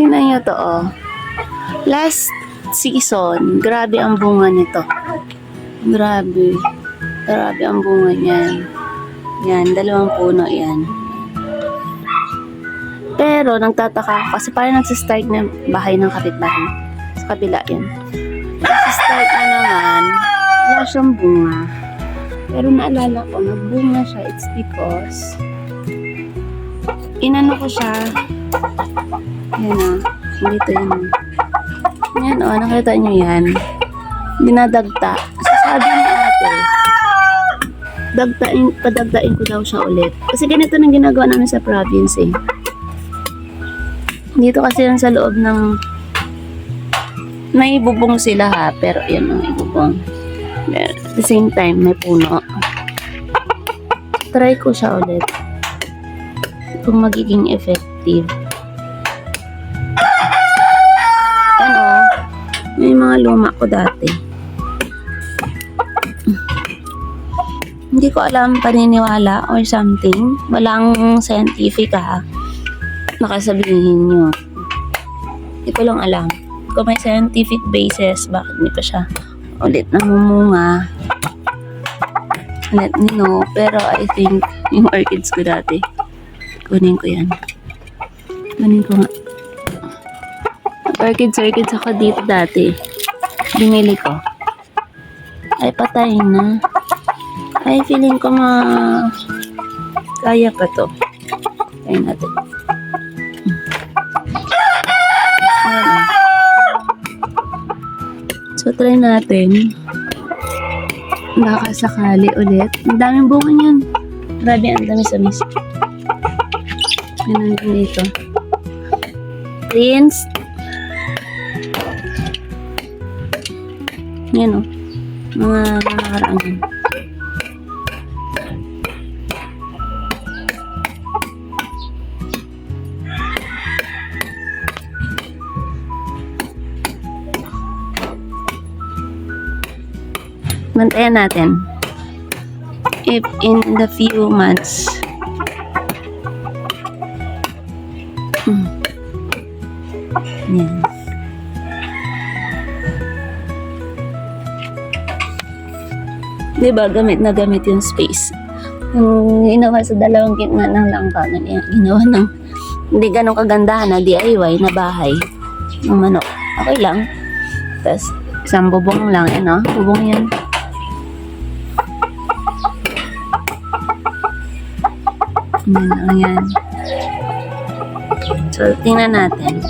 Tingnan nyo to, oh. Last season, grabe ang bunga nito. Grabe. Grabe ang bunga niyan. Yan, dalawang puno yan. Pero, nagtataka ako kasi parang nagsistart na bahay ng kapitbahay. Sa kabila yan. Nagsistart na naman, wala siyang bunga. Pero naalala ko, nagbunga siya. It's because, inano ko siya, yan o, dito yan o. Yan o, nakita nyo yan. Dinadagta. So, sabi ni ate, dagtain, padagdain ko daw siya ulit. Kasi ganito nang ginagawa namin sa province eh. Dito kasi yan sa loob ng may bubong sila ha, pero yun ang ibubong. At the same time, may puno. Try ko siya ulit. Kung magiging effective. Luma ko dati. Hindi ko alam paniniwala or something. Walang scientific ha. Nakasabihin nyo. Hindi ko lang alam. Kung may scientific basis, bakit pa siya ulit namumunga. Let me know. Pero I think yung orchids ko dati, kunin ko yan. Kunin ko nga. Orchids, orchids ako dito dati. Binili ko. Ay, patay na. Ay, feeling ko ma... Kaya pa to. Kaya natin. Ayan. So, try natin. Baka sakali ulit. Ang daming bunga niyan. Grabe, ang dami sa miss. Yan ang dito. Prince. Yan o. Mga nakakaraan yan. Bantayan natin. If in the few months. Hmm. Diba, gamit na gamit yung space. Yung ginawa sa dalawang gitna ng langka, na ginawa ng hindi ganun kagandahan na DIY na bahay ng manok. Okay lang. Tapos, isang bubong lang, yan o. Bubong yan. Yan yan. So, tingnan natin.